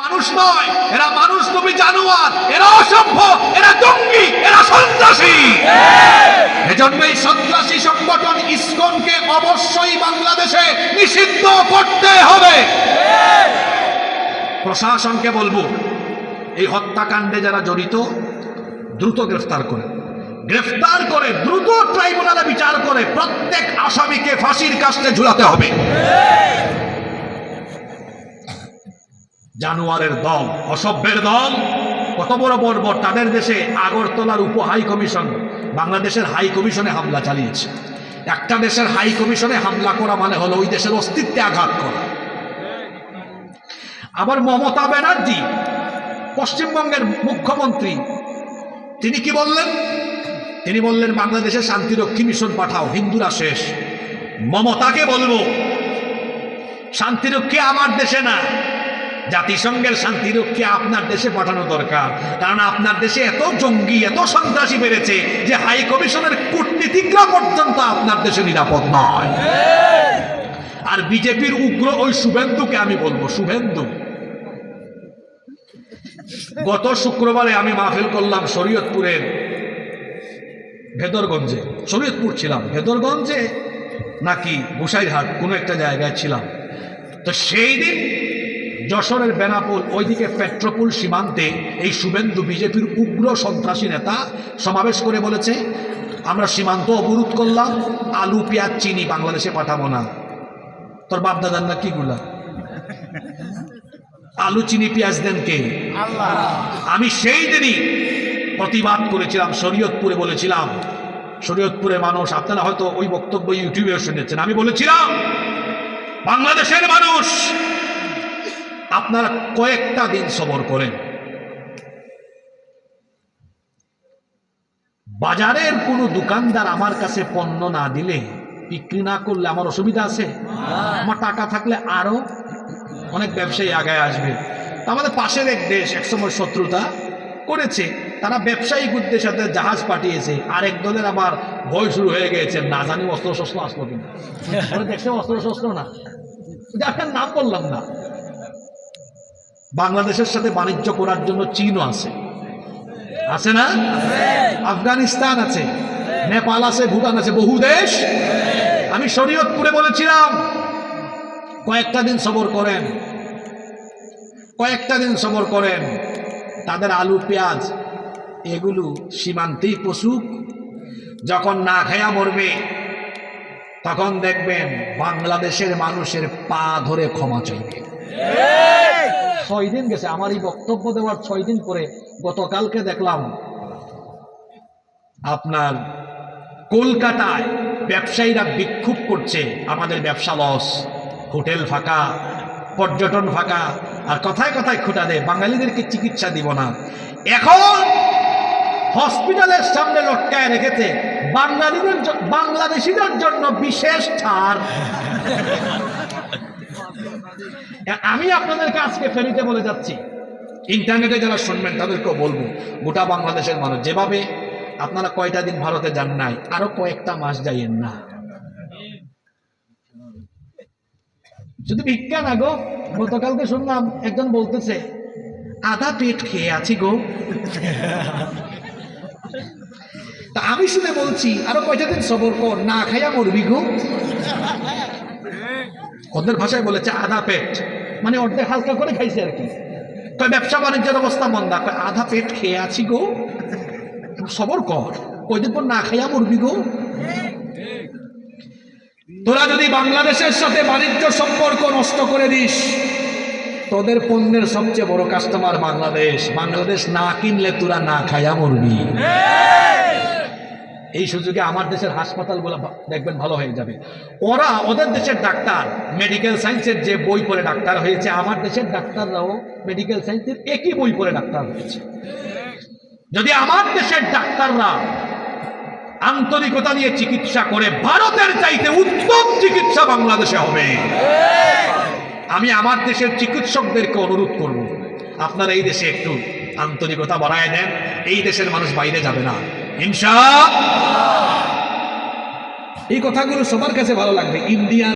মানুষ নয়, এরা মানুষ তুমি জানোয়ার, এরা অসভ্য, এরা জঙ্গি, এরা সন্ত্রাসী। এজন্য এই সন্ত্রাসী সংগঠন ইসকনকে অবশ্যই বাংলাদেশে নিষিদ্ধ করতে হবে। প্রশাসনকে বলব, এই হত্যাকাণ্ডে যারা জড়িত, দ্রুত গ্রেফতার করে। গ্রেফতার করে দ্রুত ট্রাইব্যুনালে বিচার করে প্রত্যেক আসামিকে ফাঁসির কাস্টে ঝুলাতে হবে। জানুয়ারের দল, অসভ্যের দল। কত বড় বর্বর, তাদের দেশে আগরতলার উপ হাই কমিশন, বাংলাদেশের হাই কমিশনে হামলা চালিয়েছে। একটা দেশের হাই কমিশনে হামলা করা মানে হলো ওই দেশের অস্তিত্বে আঘাত করা। আবার মমতা ব্যানার্জি, পশ্চিমবঙ্গের মুখ্যমন্ত্রী, তিনি কি বললেন? তিনি বললেন, বাংলাদেশে শান্তিরক্ষী মিশন পাঠাও, হিন্দুরা শেষ। মমতাকে বলব, শান্তিরক্ষী আমার দেশে না। জাতিসংঘের শান্তিরক্ষী আপনার দেশে পাঠানো দরকার। কারণ আপনার দেশে এত জঙ্গি, এত সন্ত্রাসী বেড়েছে যে হাই কমিশনের কূটনীতিকরা পর্যন্ত আপনার দেশে নিরাপদ নয়। আর বিজেপির উগ্র ওই শুভেন্দুকে আমি বলব, শুভেন্দু। গত শুক্রবারে আমি মাহফিল করলাম শরীয়তপুরের ভেদরগঞ্জে। শরীয়তপুর ছিলাম। ভেদরগঞ্জে নাকি গোসাইরহাট কোনো একটা জায়গায় ছিলাম। তো সেই দিন যশোরের বেনাপুল ওইদিকে পেট্রোপুল সীমান্তে এই শুভেন্দু বিজেপির উগ্র সন্ত্রাসী নেতা সমাবেশ করে বলেছে, আমরা সীমান্ত অবরোধ করলাম, আলু, পেঁয়াজ, চিনি বাংলাদেশে পাঠাবো না। তোর বাপ দাদার না কিগুলা? আলু, চিনি, পেঁয়াজ দেন কে? আমি সেই দিনই প্রতিবাদ করেছিলাম, শরীয়তপুরে বলেছিলাম শরীয়তপুরে মানুষ, আপনারা হয়তো ওই বক্তব্য ইউটিউবে শুনেছেন, আমি বলেছিলাম, বাংলাদেশের মানুষ আপনারা কয়েকটা দিন সবর করেন। বাজারের কোনো দোকানদার আমার কাছে পণ্য না দিলে বিক্রি না করলে আমার অসুবিধা আছে? আমার টাকা থাকলে আরও অনেক ব্যবসায়ী আগায় আসবে। আমাদের পাশের এক দেশ একসময় শত্রুতা করেছে। তারা ব্যবসায়িক উদ্দেশ্যে জাহাজ পাঠিয়েছে। আরেক দলের আবার ভয় শুরু হয়ে গেছে। না জানি অস্ত্র শস্ত্র আসলো কিনা। দেখছে অস্ত্র শস্ত্র না। যার নাম বললাম না। বাংলাদেশের সাথে বাণিজ্য করার জন্য চীনও আছে। আছে না? আফগানিস্তান আছে, নেপাল আছে, ভুটান আছে, বহু দেশ। আমি শরীয়তপুরে বলেছিলাম, কয়েকটা দিন সবর করেন, কয়েকটা দিন সবর করেন। তাদের আলু, পেঁয়াজ, এগুলো সীমান্তেই পশুক যখন না খায়া মরবে, তখন দেখবেন বাংলাদেশের মানুষের পা ধরে ক্ষমা চাইবে। ছয় দিন গেছে। আমার এই বক্তব্য দেওয়ার ছয় দিন পরে গতকালকে দেখলাম আপনার কলকাতায় ব্যবসায়ীরা বিক্ষোভ করছে। আমাদের ব্যবসা লস, হোটেল ফাঁকা, পর্যটন ফাঁকা, আর কথায় কথায় খুঁটা দেয়। বাঙালিদেরকে চিকিৎসা দিব না। এখন হসপিটালের সামনে লটকায় রেখেছে বাঙালিদের বাংলাদেশিদের জন্য বিশেষ ছাড়। আমি আপনাদেরকে আজকে ফেরিতে বলে যাচ্ছি। ইন্টারনেটে যারা শুনবেন, তাদেরকেও বলব, গোটা বাংলাদেশের মানুষ যেভাবে আপনারা কয়টা দিন ভারতে যান নাই, আরও কয়েকটা মাস যাইয়েন না। শুধু ভিক্ষা না গো, গতকালকে শুনলাম একজন বলতেছে, আধা পেট খেয়ে আছি গো। তা আমি শুনে বলছি, আরও কয়টা দিন সবর কর, না খাইয়া মরবি গো। ওদের ভাষায় বলেছে আধা পেট। মানে অর্ধেক হালকা করে খাইছে আর কি। কয়, ব্যবসা বাণিজ্যের অবস্থা মন্দা। আধা পেট খেয়ে আছি গো। সবর কর। কয়দিন পর না খাইয়া মরবি গো। তোরা যদি বাংলাদেশের সাথে বাণিজ্য সম্পর্ক নষ্ট করে দিস, তোদের পণ্যের সবচেয়ে বড় কাস্টমার বাংলাদেশ। বাংলাদেশ না কিনলে তোরা না খাইয়া মরবি। এই সুযোগে আমার দেশের হাসপাতালগুলো দেখবেন ভালো হয়ে যাবে। ওরা ওদের দেশের ডাক্তার মেডিকেল সায়েন্সের যে বই পড়ে ডাক্তার হয়েছে, আমার দেশের ডাক্তাররাও মেডিকেল সায়েন্সের একই বই পড়ে ডাক্তার হয়েছে। যদি আমার দেশের ডাক্তাররা আন্তরিকতা নিয়ে চিকিৎসা করে, ভারতের চাইতে উত্তম চিকিৎসা বাংলাদেশে হবে। আমি আমার দেশের চিকিৎসকদেরকে অনুরোধ করব, আপনারা এই দেশে একটু আন্তরিকতা বাড়ায় দেন, এই দেশের মানুষ বাইরে যাবে না। ইনশা এই কথাগুলো সবার কাছে ভালো লাগবে। ইন্ডিয়া